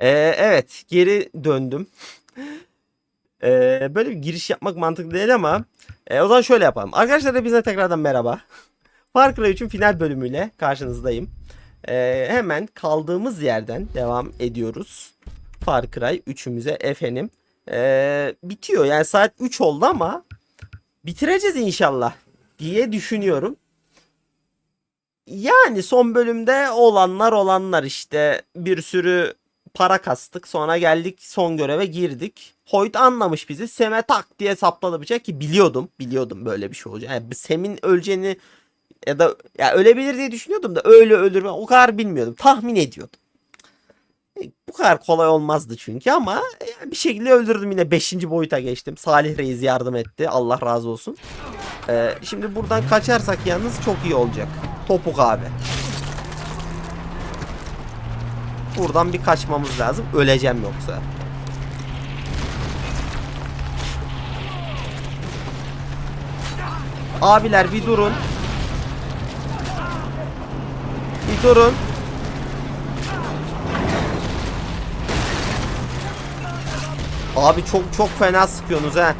Ee, evet geri döndüm. Ee, böyle bir giriş yapmak mantıklı değil ama e, o zaman şöyle yapalım. Arkadaşlar hepinize tekrardan merhaba. Far Cry 3'ün final bölümüyle karşınızdayım. Ee, hemen kaldığımız yerden devam ediyoruz. Far Cry 3'ümüze efendim. Ee, bitiyor yani saat 3 oldu ama bitireceğiz inşallah diye düşünüyorum. Yani son bölümde olanlar olanlar işte bir sürü para kastık. Sonra geldik son göreve girdik. Hoyt anlamış bizi. Sem'e tak diye sapladı bıçak ki biliyordum. Biliyordum böyle bir şey olacak. Yani Sem'in öleceğini ya da ya ölebilir diye düşünüyordum da öyle ölür mü o kadar bilmiyordum. Tahmin ediyordum. E, Bu kadar kolay olmazdı çünkü ama e, bir şekilde öldürdüm yine 5. boyuta geçtim. Salih Reis yardım etti. Allah razı olsun. Ee, şimdi buradan kaçarsak yalnız çok iyi olacak. Topuk abi. Buradan bir kaçmamız lazım. Öleceğim yoksa. Abiler bir durun. Bir durun. Abi çok çok fena sıkıyorsunuz ha.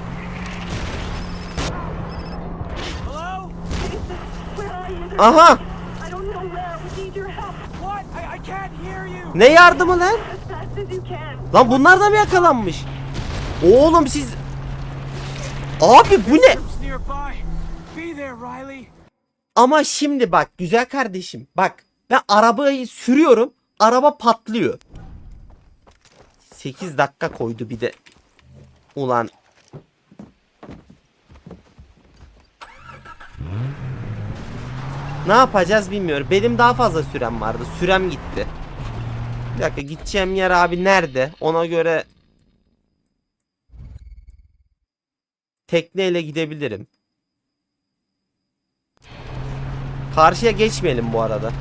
Aha! I don't know where. We need your help What? I, I can't hear you. Ne yardımı lan? Lan bunlar da mı yakalanmış? Oğlum siz... Abi bu ne? Ama şimdi bak güzel kardeşim. Bak ben arabayı sürüyorum. Araba patlıyor. 8 dakika koydu bir de. Ulan. Ne yapacağız bilmiyorum. Benim daha fazla sürem vardı. Sürem gitti. Bir dakika gideceğim yer abi nerede? Ona göre tekneyle gidebilirim. Karşıya geçmeyelim bu arada.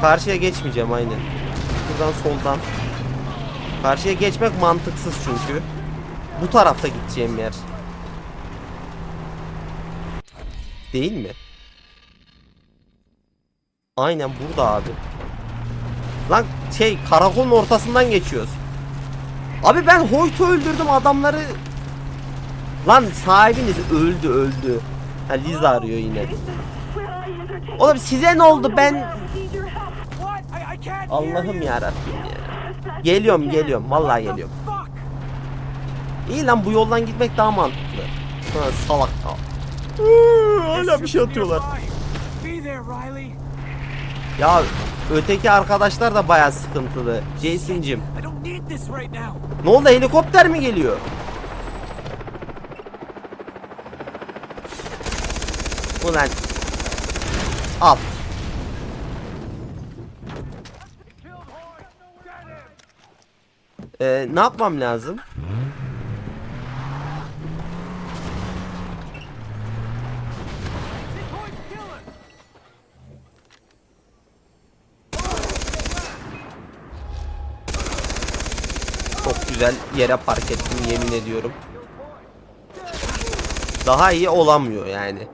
Karşıya geçmeyeceğim aynen. Buradan soldan. Karşıya geçmek mantıksız çünkü. Bu tarafta gideceğim yer. Değil mi? Aynen burada abi. Lan şey karakolun ortasından geçiyoruz. Abi ben Hoyt'u öldürdüm adamları. Lan sahibiniz öldü öldü. Ha Liz arıyor yine. Oğlum size ne oldu ben Allah'ım ya ya. fast as Geliyorum geliyorum vallahi geliyorum. İyi lan bu yoldan gitmek daha mantıklı. Ha, salak. Hala bir şey atıyorlar. Nearby. Be there, Riley. Ya öteki arkadaşlar da baya sıkıntılı. Jason'cim. Ne oldu helikopter mi geliyor? Ulan. Al. Ee, ne yapmam lazım? Çok güzel yere park ettim yemin ediyorum. Daha iyi olamıyor yani.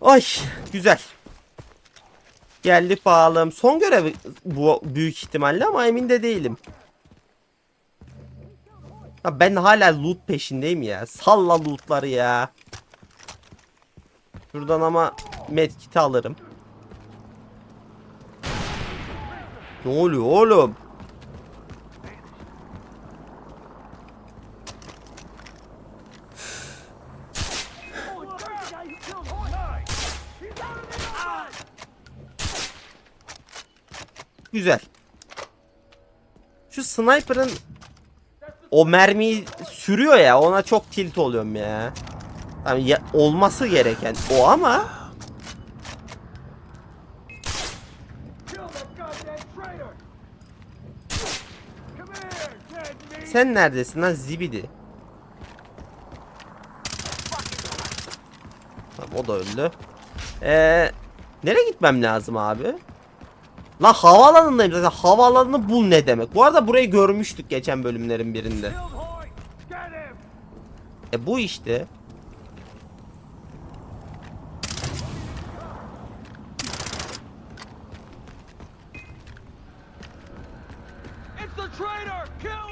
Ay güzel. Geldi pahalım. Son görev bu büyük ihtimalle ama emin de değilim. Ha, ben hala loot peşindeyim ya. Salla lootları ya. Şuradan ama medkit'i alırım. Ne oluyor oğlum? Güzel. Şu sniper'ın o mermiyi sürüyor ya ona çok tilt oluyorum ya. Yani ya- olması gereken o ama Kill that goddamn traitor. Come here, dead meat. Sen neredesin lan zibidi? Tamam o da öldü. Ee, nereye gitmem lazım abi? Lan havaalanındayım zaten. Havaalanını bul ne demek? Bu arada burayı görmüştük geçen bölümlerin birinde. E bu işte. It's the traitor! Kill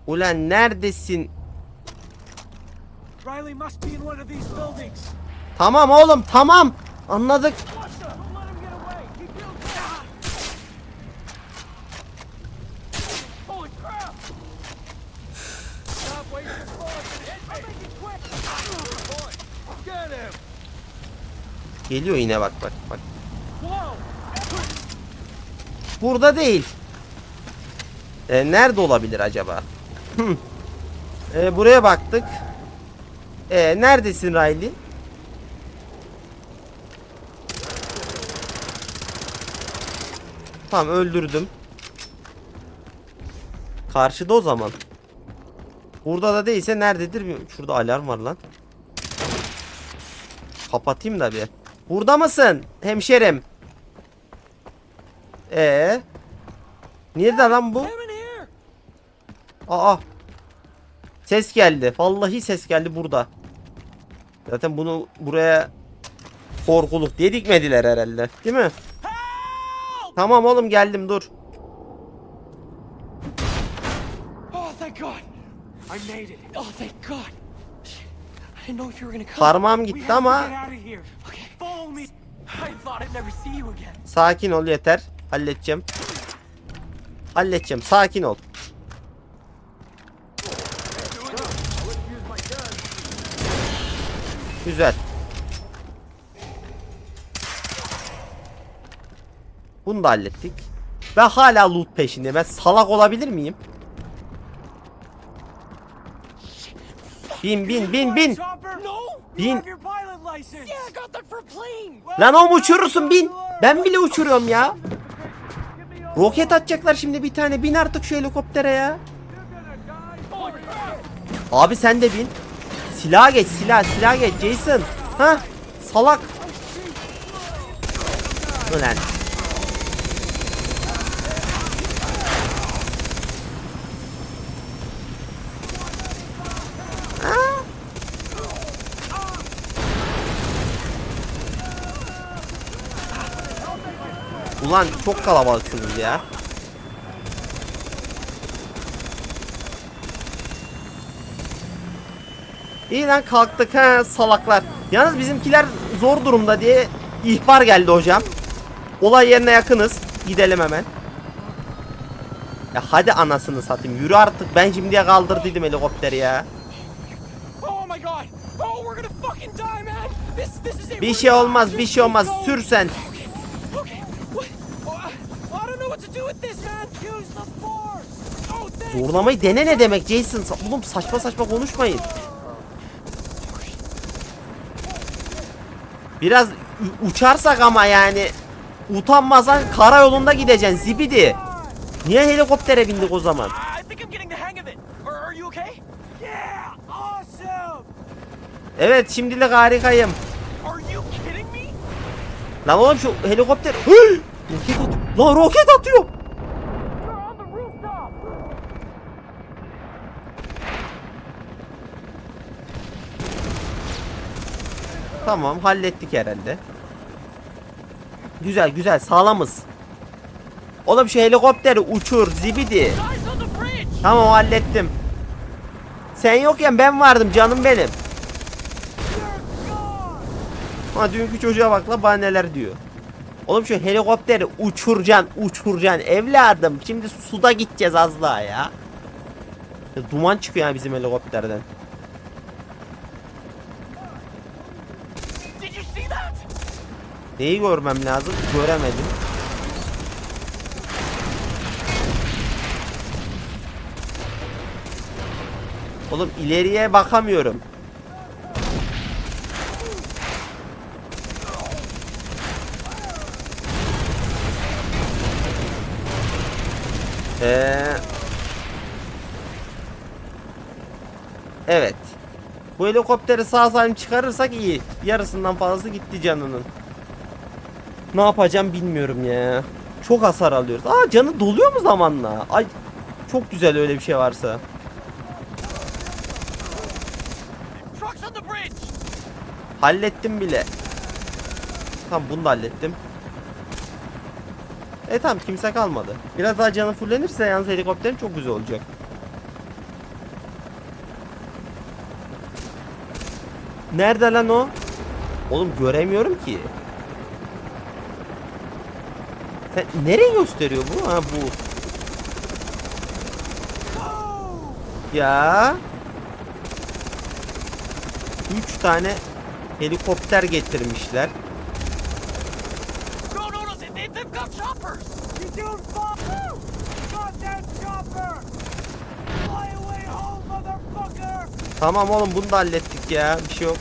make it quick. Boy, get him. Geliyor yine bak bak bak. Burada değil. Ee, nerede olabilir acaba? Ee, buraya baktık. Ee, neredesin Riley? Tamam öldürdüm. Karşıda o zaman. Burada da değilse nerededir? Şurada alarm var lan. Kapatayım da bir. Burada mısın hemşerim? Ee? Nerede lan bu? Aa. Ses geldi. Vallahi ses geldi burada. Zaten bunu buraya korkuluk diye dikmediler herhalde. Değil mi? Tamam oğlum geldim dur. Oh. Oh. Parmağım gitti ama sakin ol yeter. Halledeceğim. Halledeceğim. Sakin ol. Güzel. Bunu da hallettik. Ben hala loot peşinde. Ben salak olabilir miyim? Bin bin bin bin. Bin. Lan oğlum uçurursun bin. Ben bile uçuruyorum ya. Roket atacaklar şimdi bir tane. Bin artık şu helikoptere ya. Abi sen de bin. Silah geç silah silah geç Jason. Ha? Salak. Ulan. Ulan çok kalabalıksınız ya. İyi lan kalktık ha salaklar. Yalnız bizimkiler zor durumda diye ihbar geldi hocam. Olay yerine yakınız. Gidelim hemen. Ya hadi anasını satayım. Yürü artık. Ben şimdiye kaldırdıydım helikopteri ya. Oh. Oh. Bir şey olmaz, bir şey olmaz. Sür sen. Oh. Zorlamayı dene ne demek Jason? Oğlum saçma saçma konuşmayın. Biraz uçarsak ama yani utanmasan karayolunda gideceksin zibidi. Niye helikoptere bindik o zaman? Evet şimdilik harikayım. Lan oğlum şu helikopter... Hıy! Roket atıyor. Lan roket atıyor. We're on the rooftop. Tamam hallettik herhalde. Güzel güzel sağlamız. Oğlum şu helikopteri uçur zibidi. Tamam hallettim. Sen yokken ben vardım canım benim. Ha dünkü çocuğa bak la bana neler diyor. Oğlum şu helikopteri uçuracaksın uçuracaksın evladım. Şimdi suda gideceğiz az daha ya. Duman çıkıyor ya bizim helikopterden. D'yi görmem lazım. Göremedim. Oğlum ileriye bakamıyorum. Ee, evet. Bu helikopteri sağ salim çıkarırsak iyi. Yarısından fazlası gitti canının. Ne yapacağım bilmiyorum ya. Çok hasar alıyoruz. Aa canı doluyor mu zamanla? Ay çok güzel öyle bir şey varsa. Hallettim bile. Tamam bunu da hallettim. E tamam kimse kalmadı. Biraz daha canı fullenirse yalnız helikopterin çok güzel olacak. Nerede lan o? Oğlum göremiyorum ki. Sen nereye gösteriyor bu? Ha bu. Ya. Üç tane helikopter getirmişler. Tamam oğlum bunu da hallettik ya. Bir şey yok.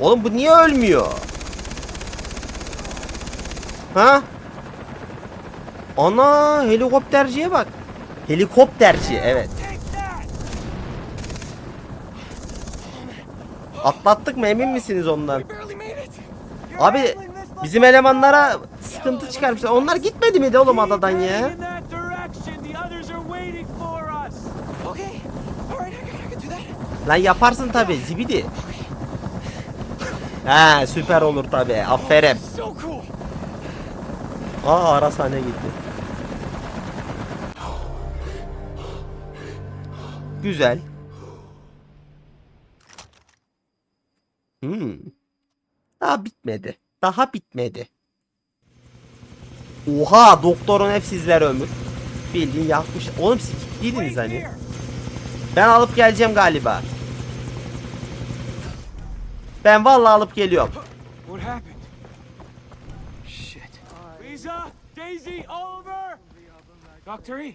Oğlum bu niye ölmüyor? Ha? Ana helikopterciye bak. Helikopterci evet. Atlattık mı emin misiniz ondan? Abi bizim elemanlara sıkıntı çıkarmışlar. Onlar gitmedi mi de oğlum adadan ya? Lan yaparsın tabi zibidi. He süper olur tabi aferin. Aa ara sahne gitti. Güzel. Hmm. Daha bitmedi. Daha bitmedi. Oha doktorun hep sizler ömür. Bildiğin yakmış. Oğlum siz hani. Ben alıp geleceğim galiba. Ben vallahi alıp geliyorum. What happened? Shit. Lisa, Daisy, Oliver. Doctor E,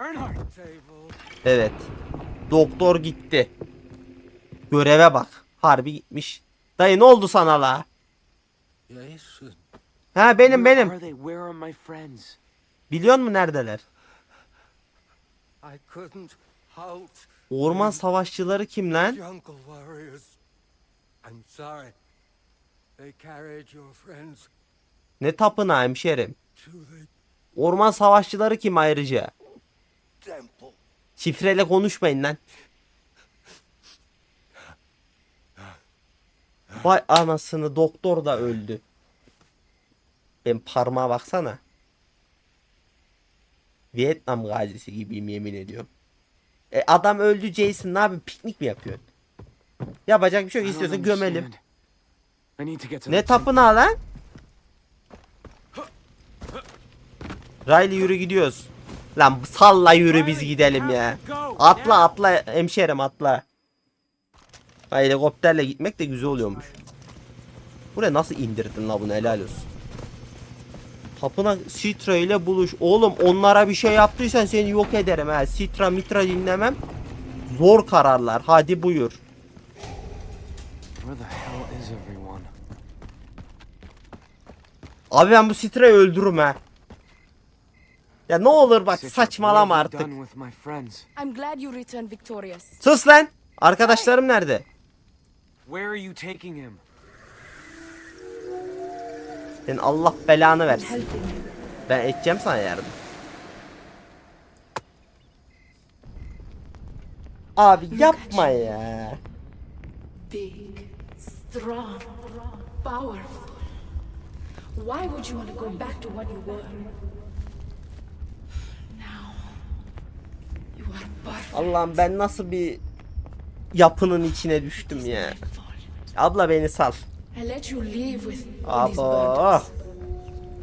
Earnhardt. Evet. Doktor gitti. Göreve bak. Harbi gitmiş. Dayı ne oldu sana la? Ha benim benim. Biliyor musun neredeler? Orman savaşçıları kim lan? I'm sorry. They carried your friends Ne tapınağı hemşerim? to the Orman savaşçıları kim ayrıca? temple. Şifreyle konuşmayın lan. Vay anasını doktor da öldü. Ben parmağa baksana. Vietnam gazisi gibiyim yemin ediyorum. E adam öldü Jason ne yapayım piknik mi yapıyorsun? Yapacak bir şey yok I don't istiyorsan gömelim. Ne tapınağı lan? Riley yürü gidiyoruz. Lan salla yürü biz gidelim ya. Atla atla hemşerim atla. Ha, helikopterle gitmek de güzel oluyormuş. Buraya nasıl indirdin la bunu helal olsun. Tapınak Sitra ile buluş. Oğlum onlara bir şey yaptıysan seni yok ederim ha. Sitra mitra dinlemem. Zor kararlar. Hadi buyur. Where the hell is everyone? Abi ben bu Sitra'yı öldürürüm ha. Ya ne olur bak saçmalama artık. I'm glad you returned victorious. Sus lan. Arkadaşlarım nerede? Where are you taking him? Senin Allah belanı versin. Ben edeceğim sana yardım. Abi yapma ya. Big, strong, powerful. Why would you want to go back to what you were? Now, you are perfect. Allah'ım ben nasıl bir yapının içine düştüm ya. Abla beni sal. Abo.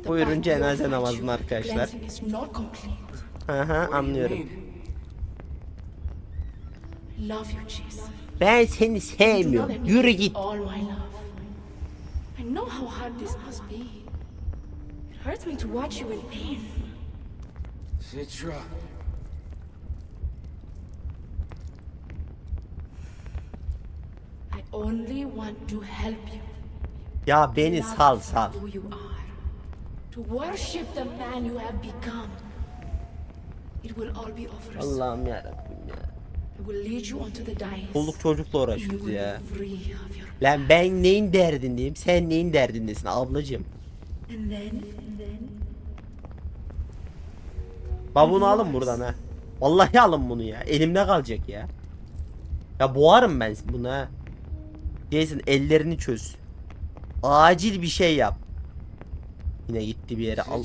Buyurun cenaze namazına arkadaşlar. you anlıyorum. Ben seni sevmiyorum. Yürü it git. Hurts me to watch you in pain. Citra. I only want to help you. Ya beni sal sal. Who you are. To worship the man you have become. It will all be over. Allah'ım ya. It will lead you onto the dais. Çoluk çocukla uğraşıyoruz ya. Lan ben neyin derdindeyim? Sen neyin derdindesin ablacığım? Bak bunu alın buradan ha. Vallahi alın bunu ya. Elimde kalacak ya. Ya boğarım ben bunu ha. Jason ellerini çöz. Acil bir şey yap. Yine gitti bir yere al.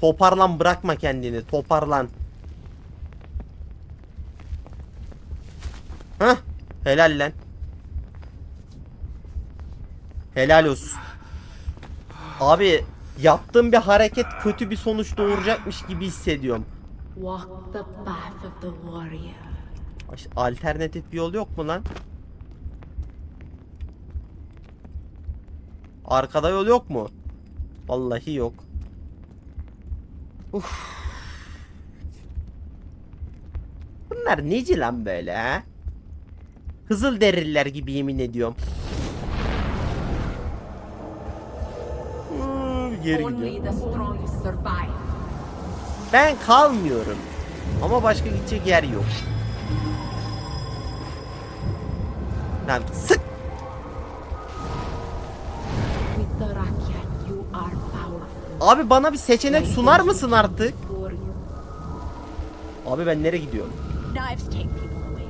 Toparlan bırakma kendini. Toparlan. Hah. Helal lan. Helal olsun. Abi yaptığım bir hareket kötü bir sonuç doğuracakmış gibi hissediyorum. walk the path of the warrior. Alternatif bir yol yok mu lan? Arkada yol yok mu? Vallahi yok. Uf. Bunlar neci lan böyle ha? Hızıl deriller gibi yemin ediyorum. Geri gidiyorum. the strongest survive. Ben kalmıyorum. Ama başka gidecek yer yok. Lan sık. You are. Abi bana bir seçenek sunar mısın artık? You. Abi ben nereye gidiyorum? Knives take people away,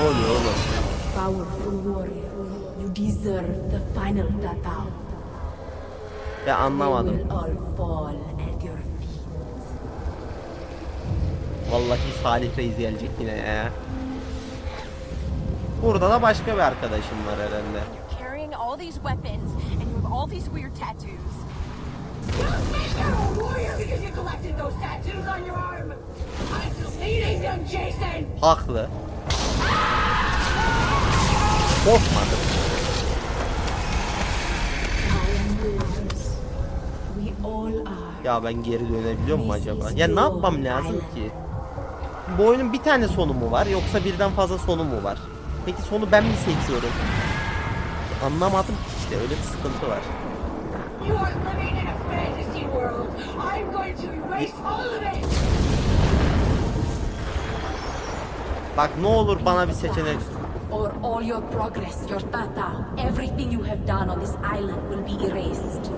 Ne oluyor oğlum? Powerful warrior, you deserve the final tatao. Ben They anlamadım. will all fall at your feet. Vallahi Salih Reis gelecek yine ya. Burada da başka bir arkadaşım var herhalde. Carrying all these weapons, and you have all these weird tattoos. You're a warrior because you collected those tattoos on your arm. I'm succeeding you, Jason. Haklı. Korkmadım. Ya ben geri dönebiliyor muyum acaba? Ya ne yapmam lazım ki? Bu oyunun bir tane sonu mu var yoksa birden fazla sonu mu var? Peki sonu ben mi seçiyorum? Anlamadım ki işte öyle bir sıkıntı var. Bak ne olur bana bir seçenek Or all your progress, your tatao, everything you have done on this island will be erased.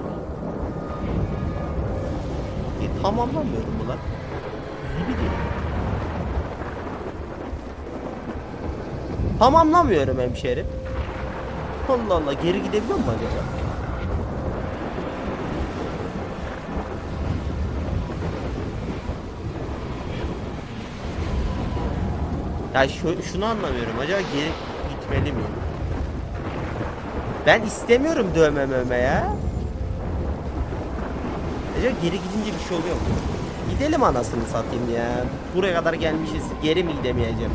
E, tamamlamıyorum bu lan. Gibi değil. Tamamlamıyorum hemşerim. Allah Allah geri gidebiliyor mu acaba? Ya şu, şunu anlamıyorum. Acaba geri gitmeli miyim? Ben istemiyorum dövme mövme ya. Acaba geri gidince bir şey oluyor mu? Gidelim anasını satayım ya. Buraya kadar gelmişiz. Geri mi gidemeyeceğim?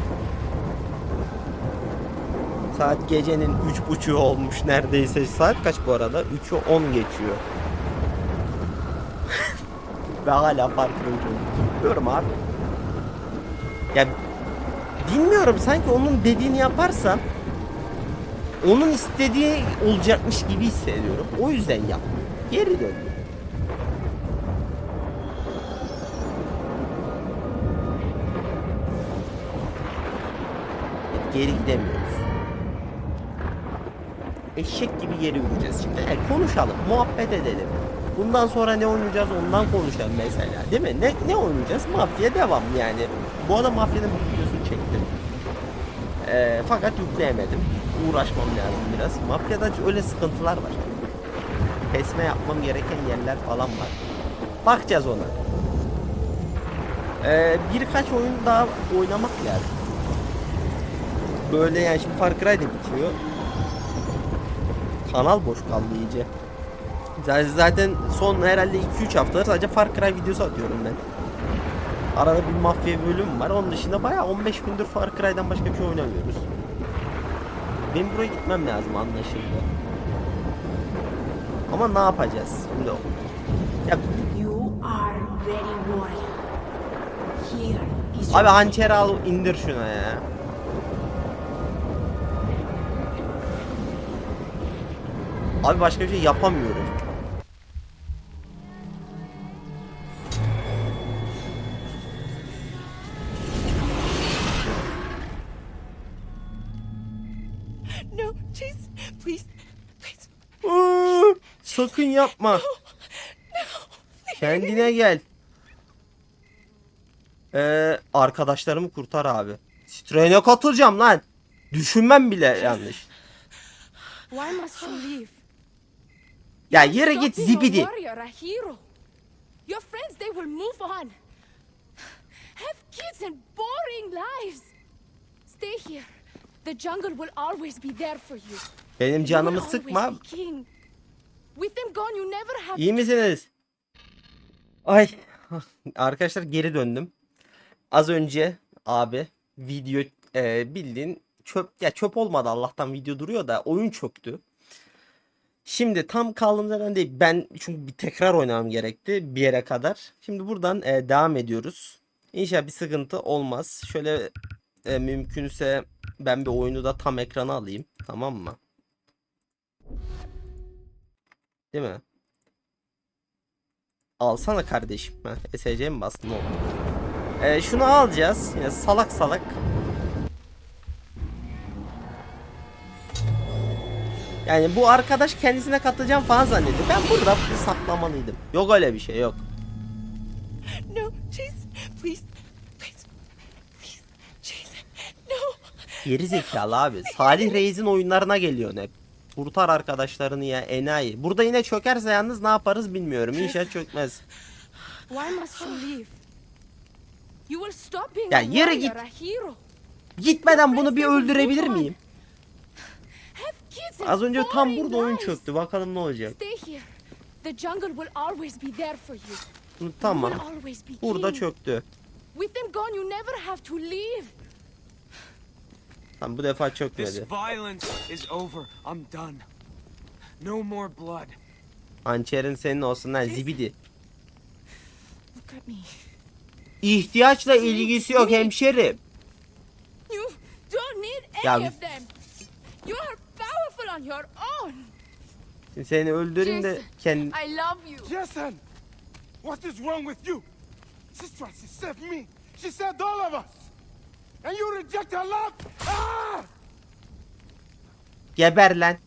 Saat gecenin üç buçuğu olmuş neredeyse. Saat kaç bu arada? 3'ü 10 geçiyor. Ve hala farkındayım. Bilmiyorum abi. Ya bilmiyorum sanki onun dediğini yaparsam onun istediği olacakmış gibi hissediyorum. O yüzden yapmıyorum. Geri döndüm. Geri gidemiyoruz. Eşek gibi geri yürüyeceğiz şimdi. E, konuşalım, muhabbet edelim. Bundan sonra ne oynayacağız ondan konuşalım mesela. Değil mi? Ne, ne oynayacağız? Mafya devam yani. Bu arada mafyanın. E, fakat yükleyemedim. Uğraşmam lazım biraz. Mafyada öyle sıkıntılar var. Kesme yapmam gereken yerler falan var. Bakacağız ona. E, birkaç oyun daha oynamak lazım. Böyle yani şimdi Far Cry de bitiyor. Kanal boş kaldı iyice. Zaten son herhalde 2-3 haftadır sadece Far Cry videosu atıyorum ben. Arada bir mafya bölüm var. Onun dışında bayağı 15 gündür Far Cry'dan başka bir şey oynamıyoruz. Benim buraya gitmem lazım anlaşıldı. Ama ne yapacağız? Şimdi o- ya, abi your hançeri al indir şuna ya. Abi başka bir şey yapamıyorum. No, please, please. Iıı, Sakın yapma. Kendine gel. Ee, arkadaşlarımı kurtar abi. Citroen'e katılacağım lan. Düşünmem bile yanlış. Why must you leave? Ya yere git zibidi. Your friends, they will move on. Have kids and boring lives. Stay here. The jungle will always be there for you. Benim canımı sıkma. İyi misiniz? Ay arkadaşlar geri döndüm. Az önce abi video e, bildiğin çöp ya çöp olmadı Allah'tan video duruyor da oyun çöktü. Şimdi tam kaldığımız yerden değil. Ben çünkü bir tekrar oynamam gerekti bir yere kadar. Şimdi buradan e, devam ediyoruz. İnşallah bir sıkıntı olmaz. Şöyle e, mümkünse ben bir oyunu da tam ekrana alayım. Tamam mı? Değil mi? Alsana kardeşim. Heh, SC mi bastın oldu? Ee, şunu alacağız. Yine salak salak. Yani bu arkadaş kendisine katılacağım falan zannediyor. Ben burada saklamalıydım. Yok öyle bir şey yok. No, please, please, please, Chase, no. Geri zekalı abi. Salih Reis'in oyunlarına geliyorsun hep. Kurtar arkadaşlarını ya enayi. Burada yine çökerse yalnız ne yaparız bilmiyorum. İnşallah çökmez. Why must you leave? You will stop being Ya yere git. Gitmeden bunu bir öldürebilir miyim? Az önce tam burada oyun çöktü. Bakalım ne olacak. Tamam. Burada çöktü. With them gone, you never have to leave. Tamam bu defa This çökmedi. violence is over. I'm done. No more blood. Hançerin senin olsun lan zibidi. Look at me. İhtiyaçla ilgisi yok hemşerim. You don't need any Ya- of them. You are powerful on your own. Şimdi seni öldüreyim de kendin... I love you. Jason! What is wrong with you? She's trying to save me. She saved all of us. And you reject her love? Ah! Geber lan.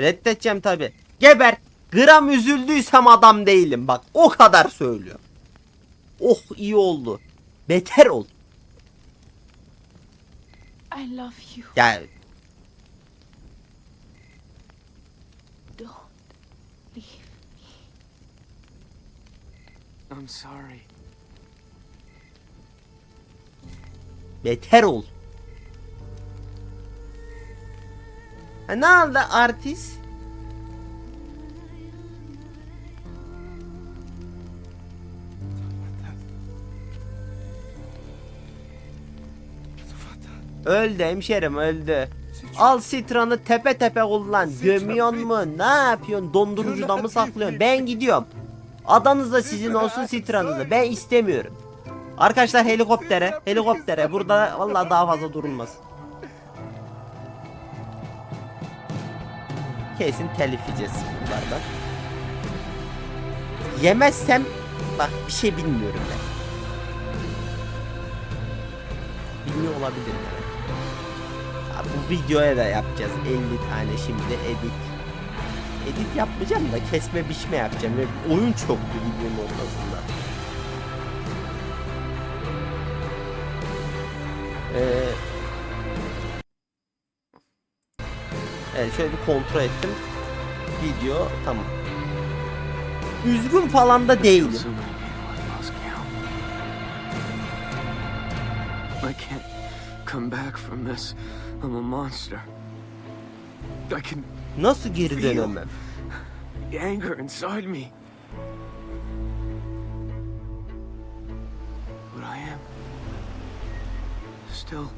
Reddedeceğim tabi. Geber. Gram üzüldüysem adam değilim. Bak o kadar söylüyor. Oh iyi oldu. Beter ol. I love you. Ya Don't leave. I'm sorry. beter ol. Ha, ne oldu artist? Öldü hemşerim öldü. Al sitranı tepe tepe kullan. Gömüyor mu? Ne yapıyorsun? Dondurucuda mı saklıyorsun? Ben gidiyorum. Adanız da sizin olsun sitranızı. Ben istemiyorum. Arkadaşlar helikoptere. Helikoptere. Burada vallahi daha fazla durulmaz. Kesin telif yiyeceğiz bunlardan. Yemezsem bak bir şey bilmiyorum ben. Bilmiyor olabilirim yani. Ya bu videoya da yapacağız 50 tane şimdi edit. Edit yapmayacağım da kesme biçme yapacağım. Ve oyun çoktu videonun ortasında. Ee, evet şöyle bir kontrol ettim. Video tamam. Üzgün falan da değilim. I can't come back from this. I'm a monster. I can Nasıl geri dönemem? the anger inside me. But I am still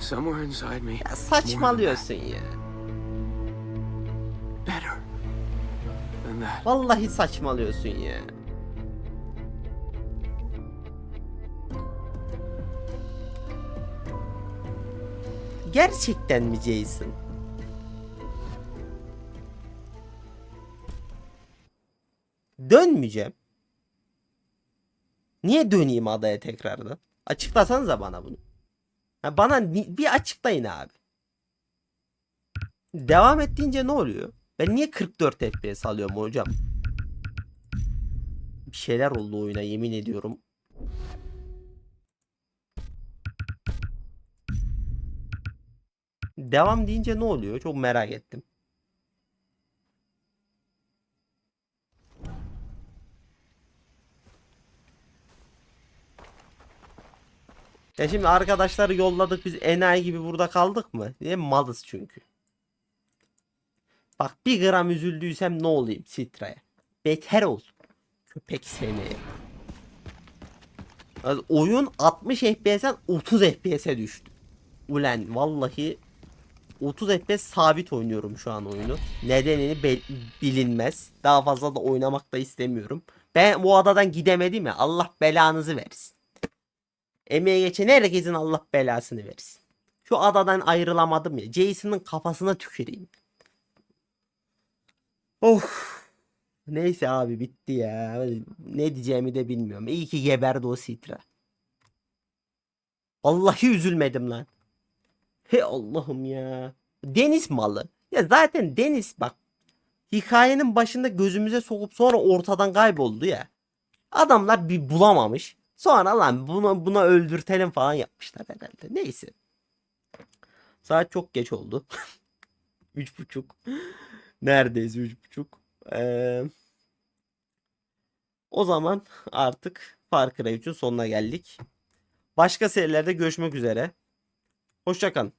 Somewhere inside me. Ya saçmalıyorsun ya. Better than that. Vallahi saçmalıyorsun ya. Gerçekten mi Jason? Dönmeyeceğim. Niye döneyim adaya tekrardan? Açıklasanıza bana bunu. Ha, bana bir açıklayın abi. Devam ettiğince ne oluyor? Ben niye 44 FPS alıyorum hocam? Bir şeyler oldu oyuna yemin ediyorum. Devam deyince ne oluyor? Çok merak ettim. Ya şimdi arkadaşları yolladık biz enayi gibi burada kaldık mı? Niye malız çünkü. Bak bir gram üzüldüysem ne olayım Sitra'ya. Beter ol. Köpek seni. Az oyun 60 FPS'den 30 FPS'e düştü. Ulan vallahi 30 FPS sabit oynuyorum şu an oyunu. Nedenini bilinmez. Daha fazla da oynamak da istemiyorum. Ben bu adadan gidemedim ya. Allah belanızı versin. Emeğe geçen herkesin Allah belasını versin. Şu adadan ayrılamadım ya. Jason'ın kafasına tüküreyim. Of. Neyse abi bitti ya. Ne diyeceğimi de bilmiyorum. İyi ki geberdi o Sitra. Vallahi üzülmedim lan. He Allah'ım ya. Deniz malı. Ya zaten deniz bak. Hikayenin başında gözümüze sokup sonra ortadan kayboldu ya. Adamlar bir bulamamış. Sonra lan buna, buna öldürtelim falan yapmışlar herhalde. Neyse. Saat çok geç oldu. Üç buçuk. Neredeyiz üç buçuk. Ee, o zaman artık Far Cry 3'ün sonuna geldik. Başka serilerde görüşmek üzere. Hoşçakalın.